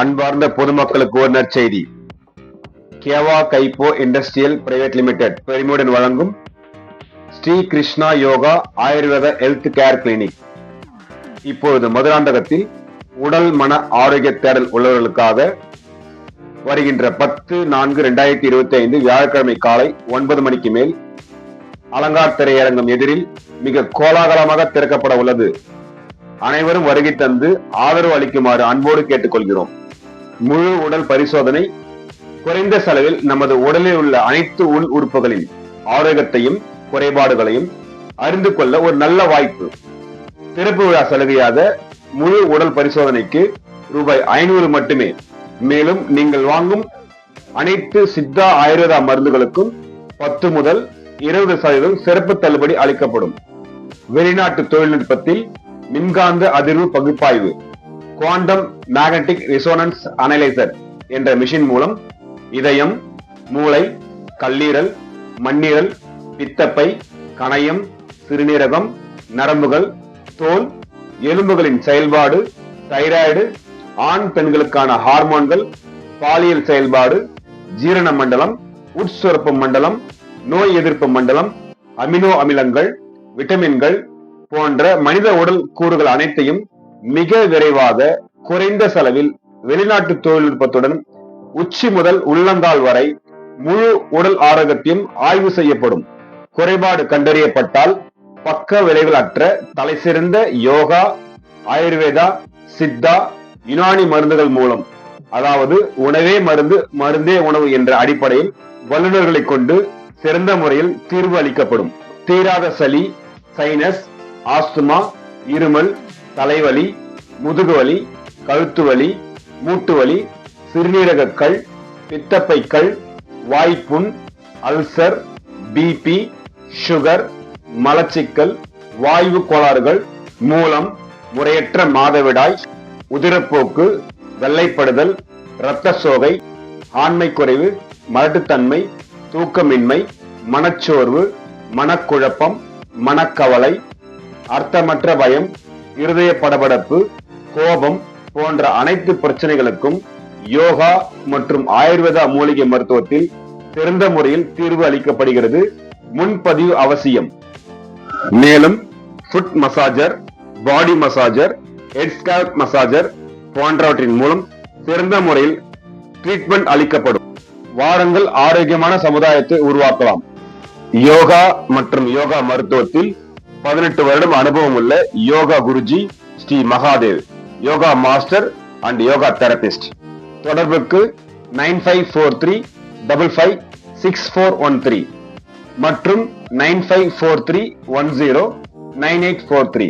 அன்பார்ந்த பொதுமக்களுக்கு ஒரு நற்செய்தி. கேவா கைப்போ இண்டஸ்ட்ரியல் பிரைவேட் லிமிடெட் பெருமையுடன் வழங்கும் Shri Krishna yoga Ayurveda health care clinic. இப்பொழுது மதுராந்தகத்தில் உடல் மன ஆரோக்கிய தேடல் உள்ளவர்களுக்காக வருகின்ற பத்து நான்கு இரண்டாயிரத்தி இருபத்தி ஐந்து வியாழக்கிழமை காலை ஒன்பது மணிக்கு மேல் அலங்கார் திரையரங்கம் எதிரில் மிக கோலாகலமாக திறக்கப்பட உள்ளது. அனைவரும் வருகை தந்து ஆதரவு அளிக்குமாறு அன்போடு கேட்டுக்கொள்கிறோம். முழு உடல் பரிசோதனை குறைந்த செலவில் நமது உடலில் உள்ள அனைத்து உள் உறுப்புகளின் ஆரோக்கியத்தையும் குறைபாடுகளையும் அறிந்து கொள்ள ஒரு நல்ல வாய்ப்பு. திறப்பு விழா சலுகையாக முழு உடல் பரிசோதனைக்கு ரூபாய் ஐநூறு மட்டுமே. மேலும் நீங்கள் வாங்கும் அனைத்து சித்தா ஆயுர்வேதா மருந்துகளுக்கும் பத்து முதல் இருபது சதவீதம் சிறப்பு தள்ளுபடி அளிக்கப்படும். வெளிநாட்டு தொழில்நுட்பத்தில் மின்காந்த அதிர்வு பகுப்பாய்வு குவாண்டம் மேக்னட்டிக் ரிசோனன்ஸ் அனலைசர் என்ற மிஷின் மூலம் இதயம் மூளை கல்லீரல் மண்ணீரல் பித்தப்பை கணையம் சிறுநீரகம் நரம்புகள் தோல் எலும்புகளின் செயல்பாடு தைராய்டு ஆண் பெண்களுக்கான ஹார்மோன்கள் பாலியல் செயல்பாடு ஜீரண மண்டலம் உட்சுரப்பு மண்டலம் நோய் எதிர்ப்பு மண்டலம் அமினோ அமிலங்கள் விட்டமின்கள் போன்ற மனித உடல் கூறுகள் அனைத்தையும் மிக விரைவாக குறைந்த செலவில் வெளிநாட்டு தொழில்நுட்பத்துடன் உச்சி முதல் உள்ளங்கால் வரை முழு உடல் ஆரோக்கியத்தையும் ஆய்வு செய்யப்படும். குறைபாடு கண்டறியப்பட்டால் பக்க விளைவுகள் அற்ற தலைசிறந்த யோகா ஆயுர்வேதா சித்தா யுனானி மருந்துகள் மூலம் அதாவது உணவே மருந்து மருந்தே உணவு என்ற அடிப்படையில் வல்லுநர்களை கொண்டு சிறந்த முறையில் தீர்வு அளிக்கப்படும். தீராத சளி சைனஸ் ஆஸ்துமா இருமல் தலைவலி முதுகுவலி கழுத்து வலி மூட்டு வலி சிறுநீரகக்கள் பித்தப்பைக்கள் வாய்ப்புண் அல்சர் பிபி சுகர் மலச்சிக்கல் வாய்வு கோளாறுகள் மூலம் முறையற்ற மாதவிடாய் உதிரப்போக்கு வெள்ளைப்படுதல் இரத்த சோகை ஆண்மை குறைவு மலட்டுத்தன்மை தூக்கமின்மை மனச்சோர்வு மனக்குழப்பம் மனக்கவலை அர்த்தமற்ற பயம் இருதய படபடப்பு கோபம் போன்ற அனைத்து பிரச்சனைகளுக்கும் யோகா மற்றும் ஆயுர்வேதா மூலிகை மருத்துவத்தில் சிறந்த முறையில் தீர்வு அளிக்கப்படுகிறது. முன்பதிவு அவசியம். மேலும் foot massager body massager head scalp massager போன்றவற்றின் மூலம் சிறந்த முறையில் ட்ரீட்மெண்ட் அளிக்கப்படும். வாரங்கள் ஆரோக்கியமான சமுதாயத்தை உருவாக்கலாம். யோகா மற்றும் யோகா மருத்துவத்தில் பதினெட்டு வருடம் அனுபவம் உள்ள yoga Guruji Shri Mahadev. Yoga master and yoga therapist தொடர்புக்கு nine five four three double five six four one three மற்றும் nine five four three one zero nine eight four three.